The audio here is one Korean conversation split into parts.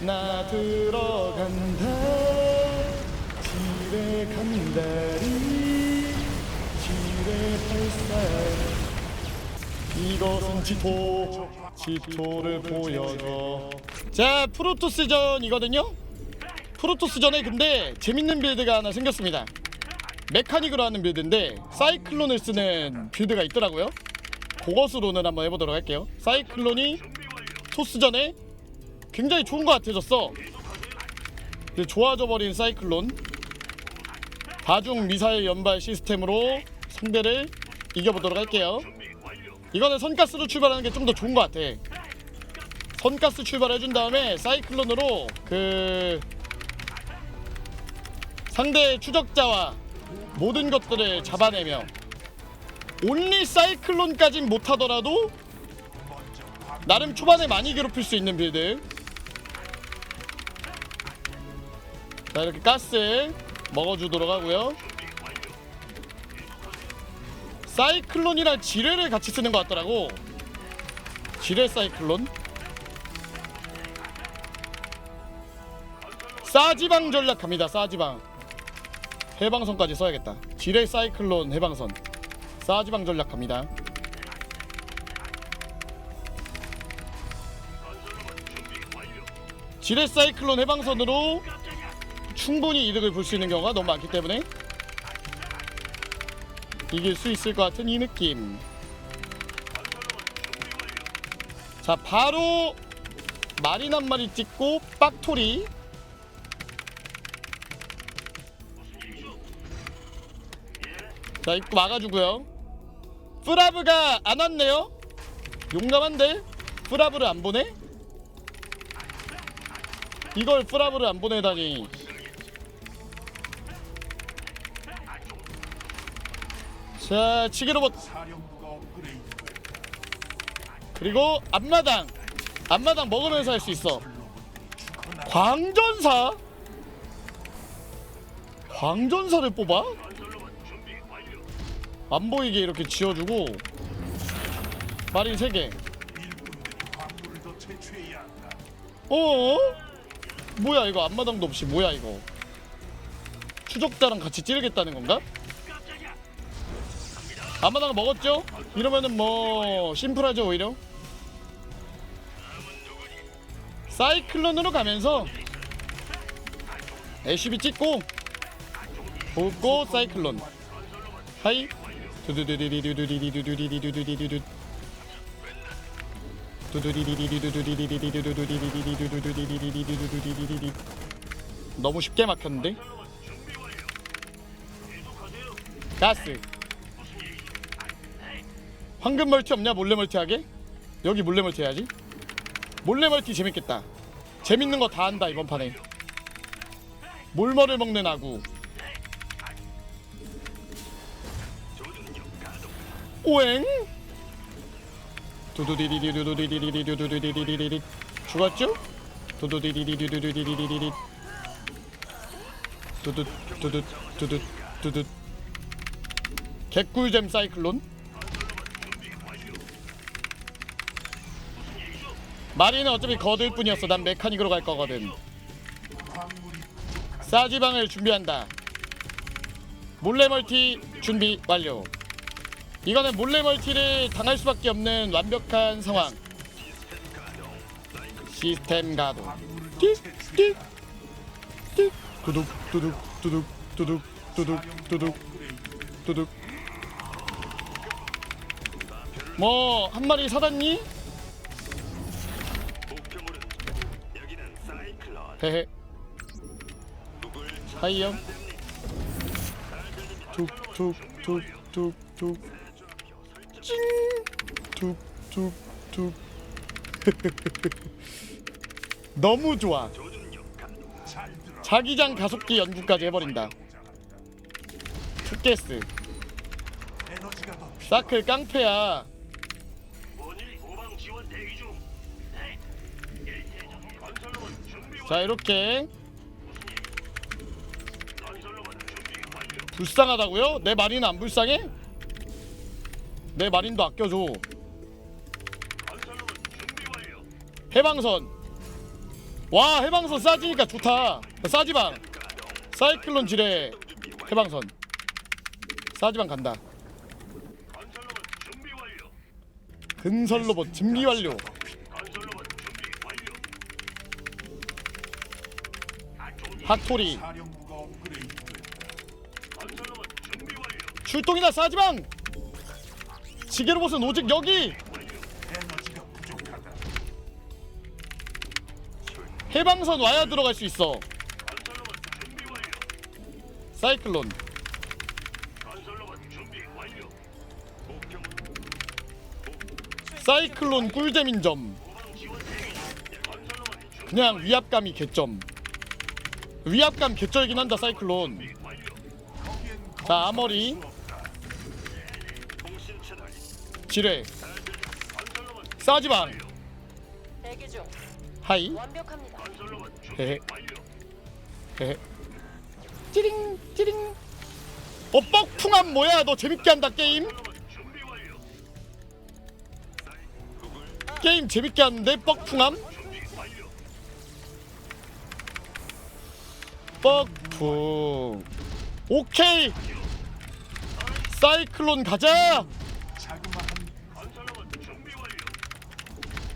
나 들어간다. 지뢰 간다리. 지뢰 발사 이것은 지토 지토를 보여줘. 자 프로토스전이거든요. 프로토스전에 근데 재밌는 빌드가 하나 생겼습니다. 메카닉으로 하는 빌드인데 사이클론을 쓰는 빌드가 있더라고요. 그것으로는 한번 해보도록 할게요. 사이클론이 토스전에 굉장히 좋은 것 같아졌어. 근데 좋아져 버린 사이클론. 다중 미사일 연발 시스템으로 상대를 이겨보도록 할게요. 이거는 선가스로 출발하는 게 좀 더 좋은 것 같아. 선가스 출발해준 다음에 사이클론으로 그 상대 추적자와 모든 것들을 잡아내며 온리 사이클론까진 못하더라도 나름 초반에 많이 괴롭힐 수 있는 빌드 자 이렇게 가스 먹어주도록 하고요. 사이클론이랑 지뢰를 같이 쓰는 것 같더라고. 지뢰 사이클론? 싸지방 전략 갑니다 싸지방. 해방선까지 써야겠다. 지뢰 사이클론 해방선. 싸지방 전략 갑니다. 지뢰 사이클론 해방선으로 충분히 이득을 볼 수 있는 경우가 너무 많기 때문에 이길 수 있을 것 같은 이 느낌. 자 바로 마린 한 마리 찍고 빡토리. 자 입구 막아주고요. 프라브가 안 왔네요. 용감한데 프라브를 안 보내? 이걸 프라브를 안 보내다니 자 치기 로봇. 그리고 앞마당. 앞마당 먹으면서 할 수 있어. 광전사? 광전사를 뽑아? 안 보이게 이렇게 지어주고. 마린 3개. 어? 뭐야 이거? 앞마당도 없이 뭐야 이거? 추적자랑 같이 찌르겠다는 건가? 앞마당 먹었죠? 이러면은 뭐 심플하죠 오히려 사이클론으로 가면서 애쉬비 찍고 뽑고 사이클론 하이 두두디디디디두두디디디두두두디디디두두두디디디두두디디디디디디디디디디 너무 쉽게 막혔는데? 가스 황금 멀티 없냐? 몰래 멀티 하게? 여기 몰래 멀티 해야지. 몰래 멀티 재밌겠다. 재밌는 거 다 한다 이번 판에. 몰머를 먹는 아구. 오행? 두두디디디두두디디디두두디디디디디디 죽었죠? 두두디디디두두디디디디디 두두 두두 두두 두두 개꿀잼 사이클론 마리는 어차피 거들 뿐이었어. 난 메카닉으로 갈 거거든. 싸지방을 준비한다. 몰래 멀티 준비 완료. 이거는 몰래 멀티를 당할 수밖에 없는 완벽한 상황. 시스템 가동. 띡띡 띡 두둑 두둑 두둑 두둑 두둑 두둑 두둑. 뭐 한 마리 사다니? 헤헤. 누굴 하이요 됩니까? 툭툭툭툭툭툭 툭툭툭. 너무 좋아. 자기장 가속기 연구까지 해버린다. 투게스. 사클 깡패야 자 이렇게. 불쌍하다고요? 내 마리는 안 불쌍해? 내 마린도 아껴줘. 해방선. 와 해방선 싸지니까 좋다. 싸지방. 사이클론 지뢰. 해방선. 싸지방 간다. 근설 로봇 준비 완료 핫토리. 출동이다 싸지방 지게 로봇은 오직 여기. 해방선 와야 들어갈 수 있어. 사이클론 사이클론 꿀잼인 점 그냥 위압감이 개점 위압감 개쩔긴 한다 사이클론. 자 아머리. 지뢰. 싸지방. 대기 중. 하이. 완벽합니다. 헤헤. 헤헤. 찌링 찌링. 어 뻑풍함 뭐야? 너 재밌게 한다 게임. 게임 재밌게 하는데 뻑풍함 뻑풍 오케이 사이클론 가자.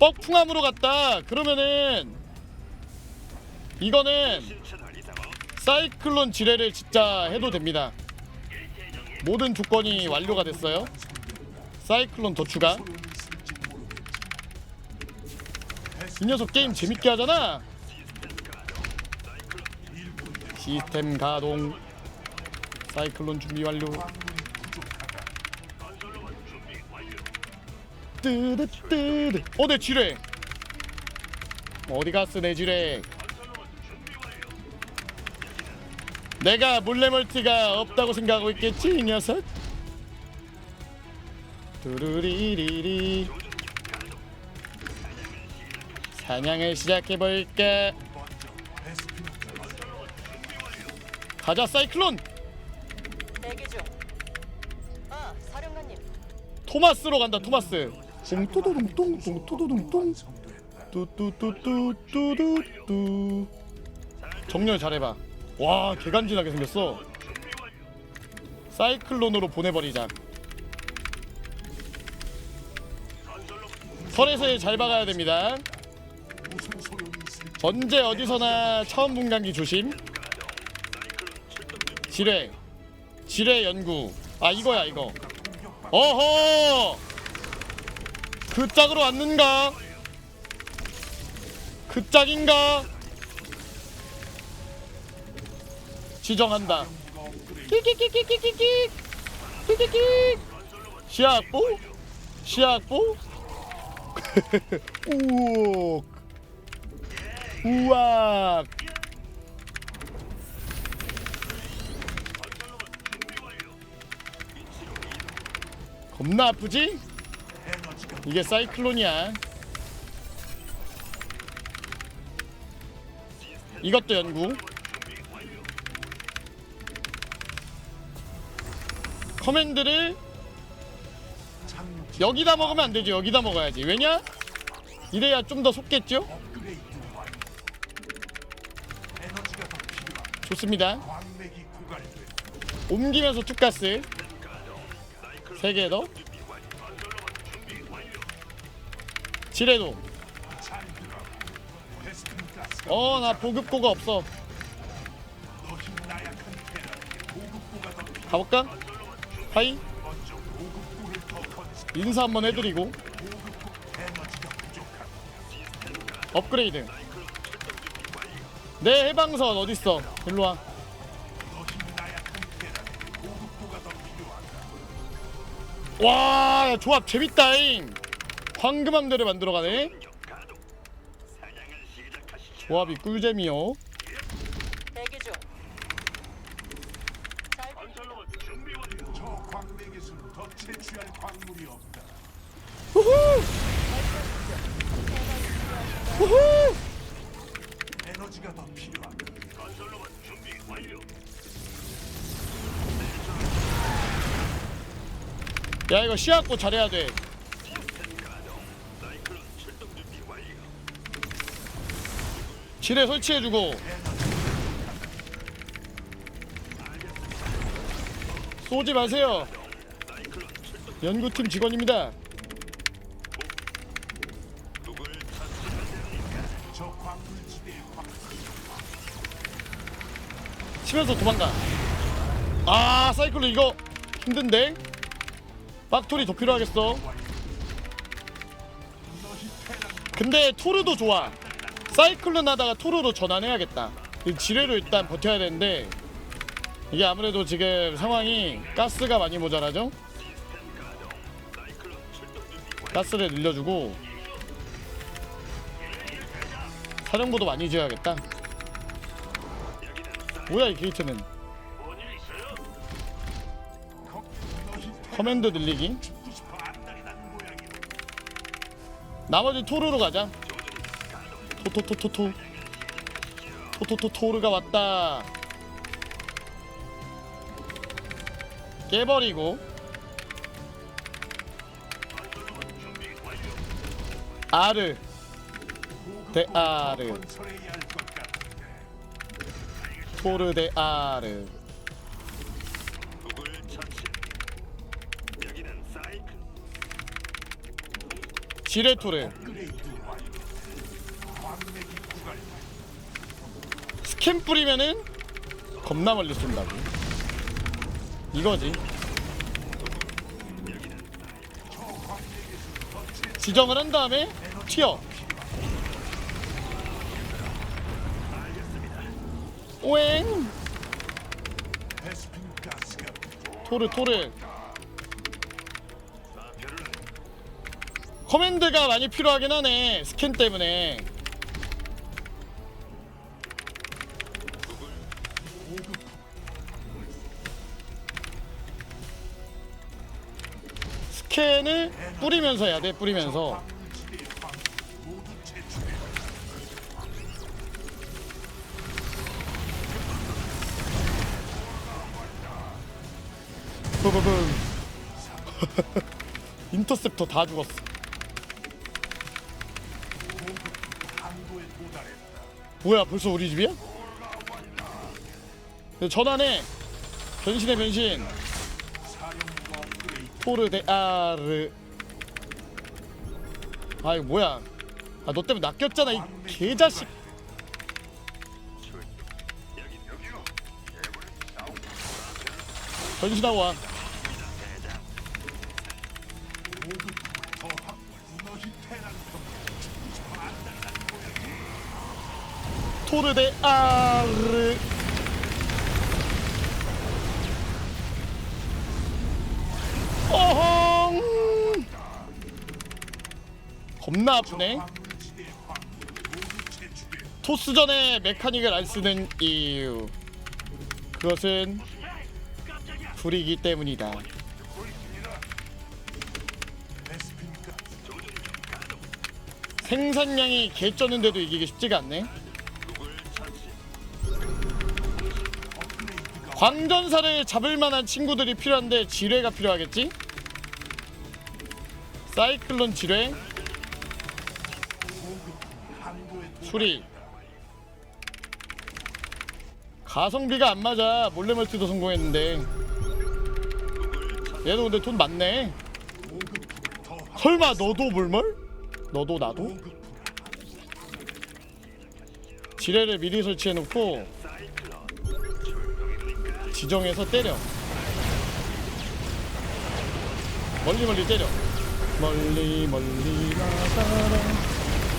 뻑풍함으로 갔다 그러면은 이거는. 사이클론 지뢰를 진짜 해도 됩니다 모든 조건이 완료가 됐어요 사이클론 더 추가. 이 녀석 게임 재밌게 하잖아 시스템 가동. 사이클론 준비 완료 완료. 뜨르뜨르 어내 지뢰 어디 갔어 내 지뢰. 내가 몰래멀티가 없다고 생각하고 있겠지 이 녀석 두루리리리 사냥을 시작해볼까 가자 사이클론! 대기 중. 아, 사령관님. 토마스로 간다 토마스. 똥뚜두둥똥 성도했다. 뚜뚜뚜뚜뚜뚜뚜. 정렬 잘해봐. 와 개간지나게 생겼어. 사이클론으로 보내버리자. 설에서 잘 박아야 됩니다. 언제 어디서나 처음 분간기 조심 지뢰 지뢰 연구. 아 이거야 이거. 어허! 그 짝으로 왔는가? 그 짝인가? 지정한다. 시약보? 시약보? 우옥 우악 겁나 아프지? 이게 사이클론이야 이것도 연구 커맨드를 여기다 먹으면 안 되죠 여기다 먹어야지 왜냐? 이래야 좀 더 속겠죠? 좋습니다. 옮기면서 투가스 3개 더 지뢰도 잘 들어. 베스핀 가스가 어나 보급고가 없어. 가볼까? 하이. 인사 한번 해드리고. 업그레이드 내 해방선 어딨어 일로와 와 조합 재밌다잉 황금함대를 만들어가네. 조합이 꿀잼이요 이거 시약고 잘해야 돼. 지뢰 설치해주고. 쏘지 마세요. 연구팀 직원입니다. 치면서 도망가. 아 사이클로 이거 힘든데 빡토리 더 필요하겠어. 근데 토르도 좋아. 사이클론 하다가 토르로 전환해야겠다. 이 지뢰로 일단 버텨야 되는데 이게 아무래도 지금 상황이 가스가 많이 모자라죠? 가스를 늘려주고 사령부도 많이 지어야겠다. 뭐야 이 게이트는 커맨드 늘리기. 나머지 토르로 가자. 토토토토토. 토토토 토르가 왔다. 깨버리고. 아르. 대 아르. 토르 대 아르 구갈 스캔 뿌리면은 겁나 멀리 쏜다고. 이거지. 지정을 한 다음에 튀어. 오행 토르 토르 커맨드가 많이 필요하긴 하네 스캔 때문에. 스캔을 뿌리면서 해야 돼 뿌리면서. 광물지대의 광 모두 채취돼. 부부붐 인터셉터 다 죽었어 뭐야 벌써 우리 집이야? 전환해. 변신해 변신. 사령부 업그레이드 토르 데 아르. 아 이거 뭐야? 아 너 때문에 낚였잖아 이 개자식. 변신하고 와 토르 데 아르. 어헝. 겁나 아프네. 채취돼. 토스 전에 메카닉을 안 쓰는 이유. 그것은 불이기 때문이다. 생산량이 개쩌는데도 이기기 쉽지가 않네 광전사를 잡을 만한 친구들이 필요한데 지뢰가 필요하겠지? 사이클론 지뢰. 수리 가성비가 안 맞아 몰래 멀티도 성공했는데 얘도 근데 돈 많네. 설마 너도 몰멀? 너도 나도? 지뢰를 미리 설치해놓고 지정해서 때려. 멀리 멀리 때려. 멀리 멀리 나가라.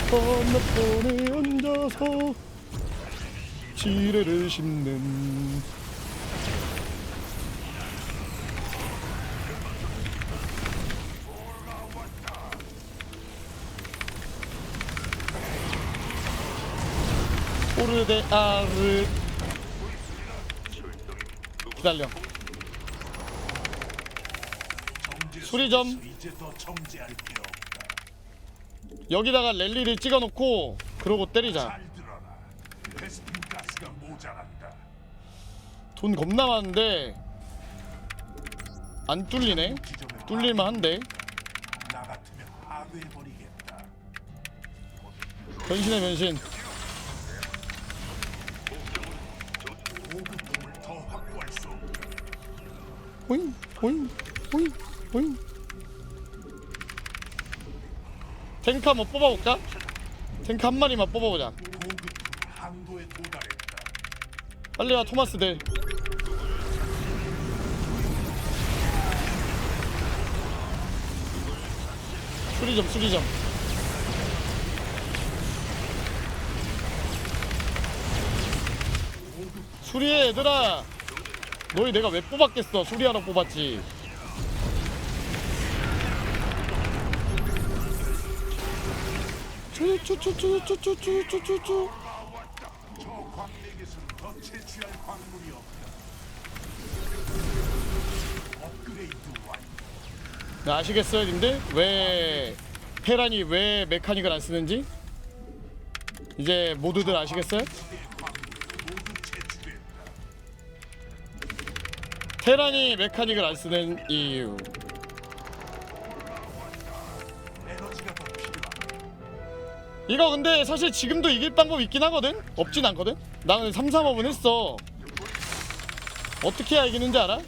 건너편에 앉아서 지뢰를 심는. 오르데 아르 기다려 수리 좀. 여기다가 랠리를 찍어놓고 그러고 때리자. 돈 겁나 많은데 안 뚫리네 뚫릴만 한데. 변신의 변신 호잉 호잉 호잉 호잉 탱크 한번 뽑아볼까? 탱크 한 마리만 뽑아보자. 빨리 와 토마스들 수리 좀 수리 좀 수리해 얘들아 너희 내가 왜 뽑았겠어 뽑았지 광물이 없다. 업그레이드 완료. 네, 아시겠어요, 님들? 왜 테란이 왜 메카닉을 안 쓰는지? 이제 모두들 아시겠어요? 테란이 메카닉을 안 쓰는 이유. 이거 근데 사실 지금도 이길 방법 있긴 하거든? 없진 않거든? 나는 3, 3업은 했어. 어떻게 해야 이기는지 알아?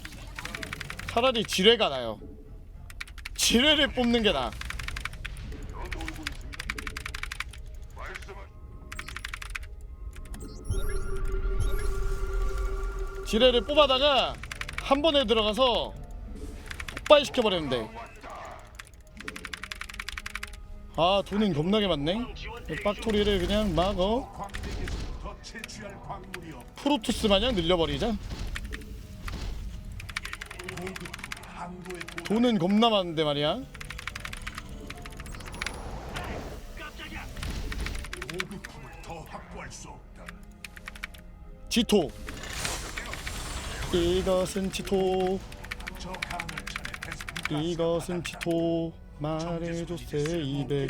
차라리 지뢰가 나요. 지뢰를 뽑는 게 나아. 지뢰를 뽑아다가 한 번에 들어가서 폭발시켜버렸는데 아 돈은 겁나게 많네 빡토리를 그냥 막 어? 프로토스 마냥 늘려버리자. 돈은 겁나 많은데 말이야. 지토 이것은 지토. 이것은 지토. 말해줬세 200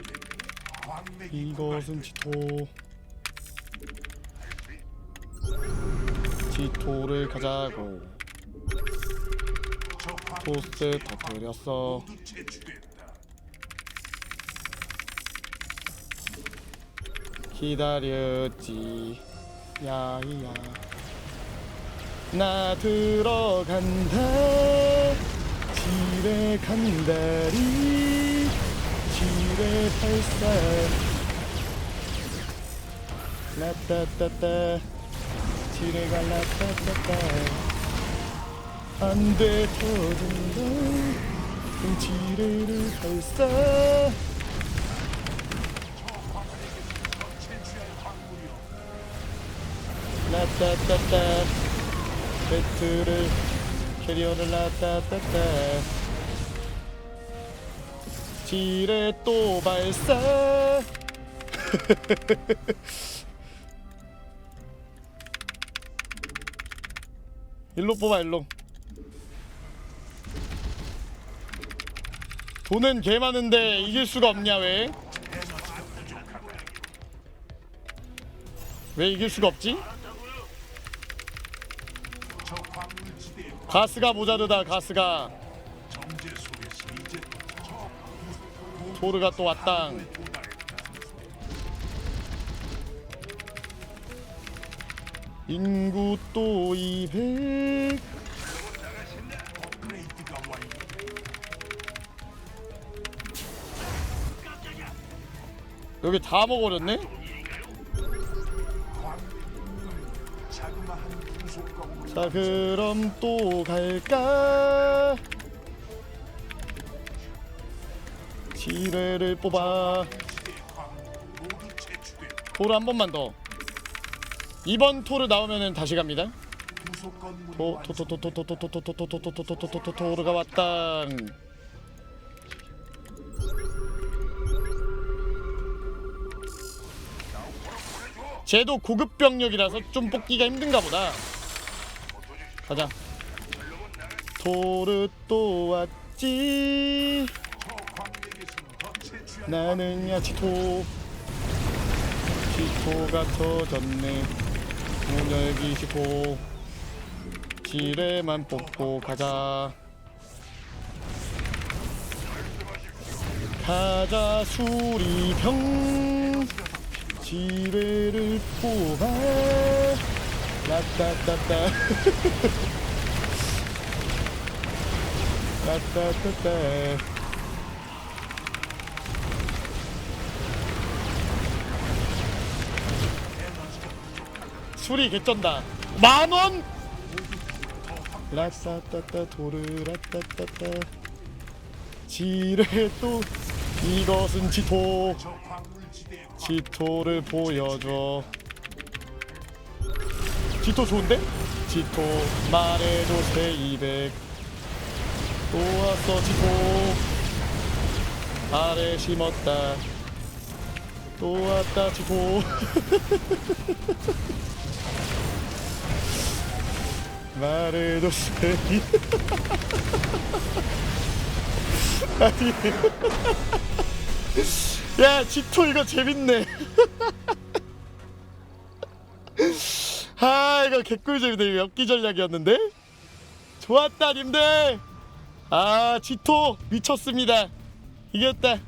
광맥이 이것은 지토. 지토를 가자고. 토스 터뜨렸어. 기다렸지. 야이야 나 들어간다. 지뢰 간다리. 지뢰 발사 라따따따. 지뢰가 라따따따. 안돼 터진다 지뢰를 발사. 라따따따 배트를 캐리어를 라따따따 지뢰 또 발사 일로 뽑아 일로 돈은 개 많은데 이길 수가 없냐 왜? 왜 이길 수가 없지? 가스가 모자르다 가스가 토르가 또 왔다 인구 또 200. 여기 다 먹어버렸네? 자 그럼 또 갈까? 지뢰를 뽑아. 토르 한 번만 더 이번 토르 나오면은 다시 갑니다 부속 건물이 토 완성. 토토토토토토토토토토토토토토토 토르가 왔다 쟤도 고급 병력이라서 좀 뽑기가 힘든가 보다 가자 토르 또 왔지 저 광맥 에서는 더 채취할 나는 야 지토. 지토가 터졌네. 문열기 지토. 지뢰만 뽑고 가자. 가자 수리병. 지뢰를 뽑아 라따따따. 따따따따. 술이 개쩐다. 만원? 라따따따 도르 라따따따. 지뢰 또 이것은 지토. 저 광물지대에 지토를 보여줘 지토 좋은데? 지토 말해도 새200 또 왔어 지토. 아래 심었다. 또 왔다 지토. 말해도 새2 아니. 야 지토 이거 재밌네 아 이거 개꿀잼이네 엽기 전략이었는데. 좋았다 님들. 아 지토 미쳤습니다. 이겼다